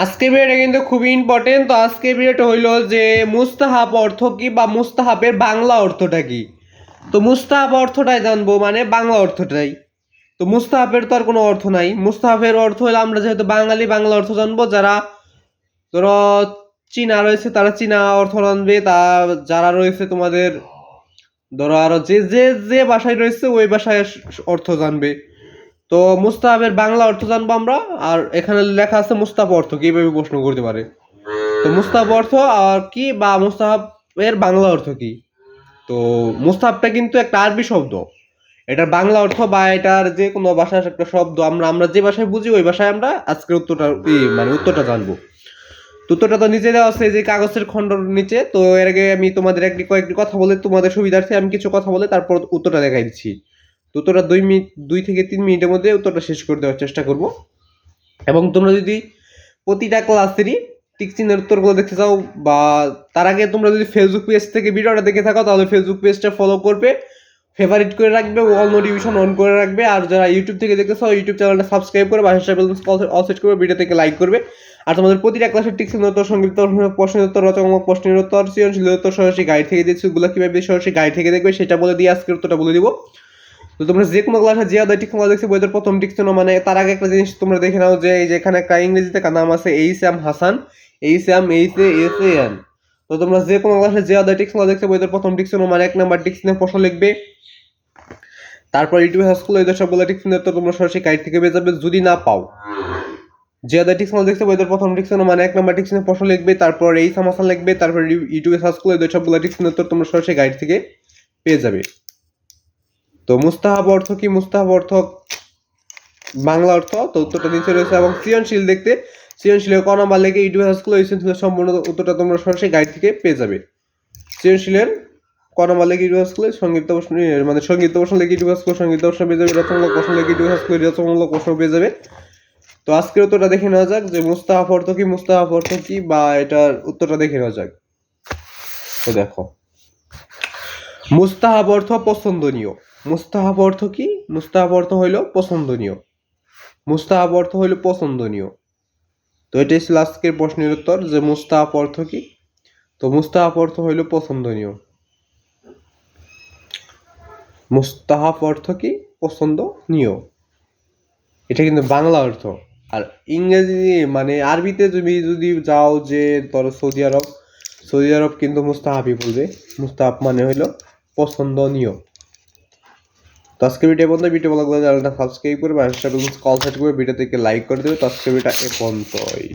আজকে ভিডিওটা কিন্তু খুবই ইম্পর্টেন্ট তো আজকের ভিডিওটা হইল যে মুস্তাহাব অর্থ কি বা মুস্তাহাবের বাংলা অর্থটা কি? তো মুস্তাহাব অর্থটাই জানব মানে বাংলা অর্থটাই। তো মুস্তাহাবের তো আর কোনো অর্থ নাই। মুস্তাহাবের অর্থ হলো আমরা যেহেতু বাঙালি, বাংলা অর্থ জানব, যারা ধরো চীনা রয়েছে, তারা চীনা অর্থ জানবে। তা যারা রয়েছে তোমাদের, ধরো আরও যে যে যে ভাষায় রয়েছে, ওই ভাষায় অর্থ জানবে। তো মুস্তাহাবের বাংলা অর্থ জানব আমরা, আর এখানে লেখা আছে মুস্তাহাব অর্থ, কি এইভাবে প্রশ্ন করতে পারে? তো মুস্তাহাব অর্থ আর কি বা মুস্তাহাবের বাংলা অর্থ কি? তো মুস্তাহাবটা কিন্তু একটা আরবি শব্দ। এটার বাংলা অর্থ বা এটার যে কোনো ভাষার একটা শব্দ, আমরা আমরা যে ভাষায় বুঝি, ওই ভাষায় আমরা আজকের উত্তরটা মানে উত্তরটা জানব। উত্তরটা তো নিচে দেওয়া আছে যে কাগজের খণ্ডর নিচে, তো এর আগে আমি তোমাদের একটি কয়েকটি কথা বলে, তোমাদের সুবিধার্থে আমি কিছু কথা বলে তারপর উত্তরটা দেখাই দিচ্ছি। তো উত্তরটা দুই মিনিট দুই থেকে তিন মিনিটের মধ্যে উত্তরটা শেষ করে দেওয়ার চেষ্টা করব। এবং তোমরা যদি প্রতিটা ক্লাসেরই টিক চিহ্নের উত্তরগুলো দেখতে চাও বা তার আগে তোমরা যদি ফেসবুক পেজ থেকে ভিডিওটা দেখে থাকো, তাহলে ফেসবুক পেজটা ফলো করবে ফেভারিট করে রাখবে অল নোটিফিকেশন অন করে রাখবে, আর যারা ইউটিউব থেকে দেখতে চাও ইউটিউব চ্যানেলটা সাবস্ক্রাইব করে বাসা অল সেট করবে ভিডিও থেকে লাইক করবে। আর তোমাদের প্রতিটা ক্লাসের টিক চিহ্ন উত্তর সংগীত প্রশ্নের উত্তর, রচনামূলক প্রশ্নের উত্তর, সৃজনশীল উত্তর সরাসরি গাইড থেকে দিচ্ছি, ওগুলো কীভাবে সরাসরি গাইড থেকে দেখবে, সেটা বলে দিয়ে আজকের উত্তরটা বলে দিব। তো তোমরা যে কোনো ক্লাসে যে আদায় টিকচিহ্ন দেখছ বইদের প্রথম টিকচিহ্ন মানে তার আগে একটা জিনিস তোমরা দেখে নাও যে এই যে এখানে একটা ইংরেজিতে নাম আছে H M Hasan H M H A S A N. তো তোমরা যে কোনো ক্লাসে যে আদায় টিকচিহ্ন দেখছ বইদের প্রথম টিকচিহ্ন মানে এক নাম্বার টিকচিহ্নের প্রশ্ন লিখবে। তারপর ইউটিউব হাইস্কুল এই সবগুলো টিকচিহ্নের তো তোমরা সরাসরি গাইড থেকে পেয়ে যাবে, যদি না পাও। যে আদায় টিকচিহ্ন দেখছ বইদের প্রথম টিকচিহ্ন মানে এক নাম্বার টিকচিহ্নের প্রশ্ন লিখবে, তারপর এইচ এম হাসান লিখবে, তারপর ইউটিউবে সার্চ করলে এই সবগুলো টিকচিহ্নের তো তোমরা সরাসরি গাইড থেকে পেয়ে যাবে। তো মুস্তাহাব অর্থ কি? মুস্তাহাব অর্থ বাংলা অর্থ, তো উত্তরটা নিচে রয়েছে এবং সৃজনশীল দেখতে সৃজনশীল ক নাম্বার লেগে ইউটিউব স্কুল সৃজনশীলের সম্পূর্ণ উত্তরটা তোমরা সরাসরি গাইড থেকে পেয়ে যাবে। সৃজনশীলের ক নাম্বার লেগে ইউটিউব স্কুলে সংগীত প্রশ্ন মানে সংগীত প্রশ্ন লেগে ইউটিউব স্কুল সংগীত প্রশ্ন পেয়ে যাবে, রচনামূলক প্রশ্ন লেগে ইউটিউব স্কুলে রচনামূলক প্রশ্ন পেয়ে যাবে। তো আজকের উত্তরটা দেখে নেওয়া যাক যে মুস্তাহাব অর্থ কি, মুস্তাহাব অর্থ কি বা এটার উত্তরটা দেখে নেওয়া যাক। তো দেখো, মুস্তাহাব অর্থ পছন্দনীয়। মুস্তাহাব অর্থ কি? মুস্তাহাব অর্থ হইল পছন্দনীয়। মুস্তাহাব অর্থ হইল পছন্দনীয়। তো এটাই ছিল আজকের প্রশ্নের উত্তর যে মুস্তাহাব অর্থ কি? তো মুস্তাহাব অর্থ হইল পছন্দনীয়। মুস্তাহাব অর্থ কি? পছন্দনীয়। এটা কিন্তু বাংলা অর্থ। আর ইংরেজি মানে আরবিতে তুমি যদি যাও যে ধরো সৌদি আরব সৌদি আরব কিন্তু মুস্তাহাবই বলবে। মুস্তাহাব মানে হইল পছন্দনীয়। তো আজকে ভিডিও বন্ধু ভিডিও ভালো লাগলে চ্যানেলটা সাবস্ক্রাইব করবে, আর কল সেট করে ভিডিও থেকে লাইক করে দেবে। তো আজকে ভিডিওটা এ পর্যন্তই।